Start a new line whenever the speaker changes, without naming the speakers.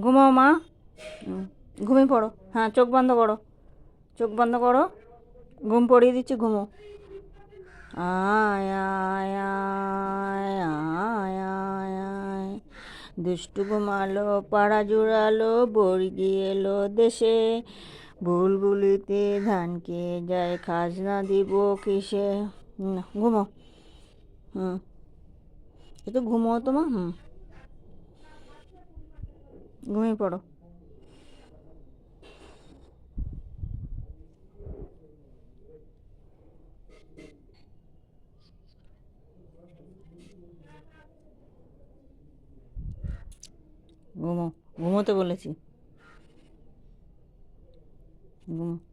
ঘুমাও মা। ঘুমিয়ে পড়ো। হ্যাঁ চোখ বন্ধ করো। চোখ বন্ধ করো। ঘুম পড়িয়ে দিচ্ছি, ঘুমো। দুষ্টু ঘুমালো, পাড়া জুড়ালো বর্গি এলো দেশে। বুলবুলিতে ধানকে যায়, খাজনা দিব কিসে? ঘুমো। হুম। ঘুমো তো মা, হুম। ঘুমিয়ে পড়ো। ঘুমো ঘুমোতে বলেছি। ঘুমো।